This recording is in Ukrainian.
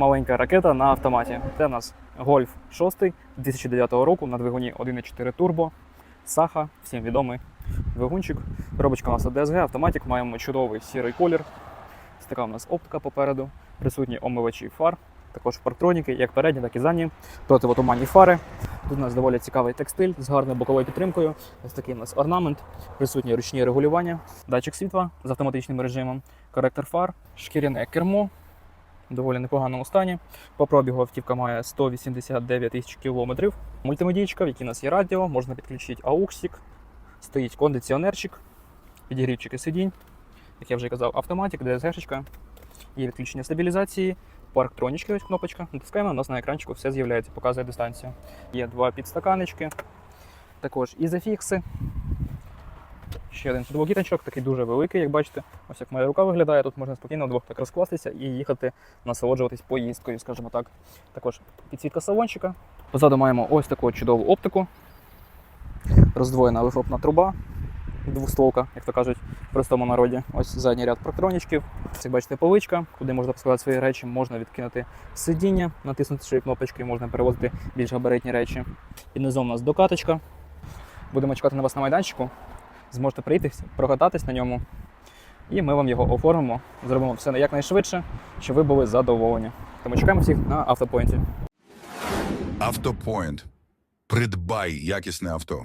маленька ракета на автоматі. Це у нас Golf 6 2009 року на двигуні 1.4 турбо. Саха, всім відомий двигунчик. Коробочка у нас DSG, автоматик, маємо чудовий сірий колір. Ось така у нас оптика попереду, присутні омивачі фар, також парктроніки, як передні, так і задні, противотуманні фари. Тут у нас доволі цікавий текстиль з гарною боковою підтримкою. Ось такий у нас орнамент, присутні ручні регулювання, датчик світла з автоматичним режимом, коректор фар, шкіряне кермо доволі непоганому стані. По пробігу автівка має 189 тисяч кілометрів. Мультимедійка, в якій у нас є радіо, можна підключити ауксик, стоїть кондиціонерчик, підігрівчики сидінь, як я вже казав, автоматик, DSG-шечка, є відключення стабілізації, парктронічки, ось кнопочка. Натискаємо, у нас на екранчику все з'являється, показує дистанцію. Є два підстаканечки, також ізофікси. Ще один підлокітничок, такий дуже великий, як бачите. Ось як моя рука виглядає, тут можна спокійно вдвох так розкластися і їхати, насолоджуватись поїздкою, скажімо так. Також підсвітка салончика. Позаду маємо ось таку чудову оптику. Роздвоєна вихлопна труба, двостволка, як то кажуть, в простому народі. Ось задній ряд проктронічків. Як бачите, поличка, куди можна поскладати свої речі, можна відкинути сидіння, натиснути кнопочки, можна перевозити більш габаритні речі. Під низом у нас докаточка. Будемо чекати на вас на майданчику. Зможете прийти, прокататись на ньому. І ми вам його оформимо, зробимо все якнайшвидше, щоб ви були задоволені. Тому чекаємо всіх на автопоінті. Автопоінт. Придбай якісне авто.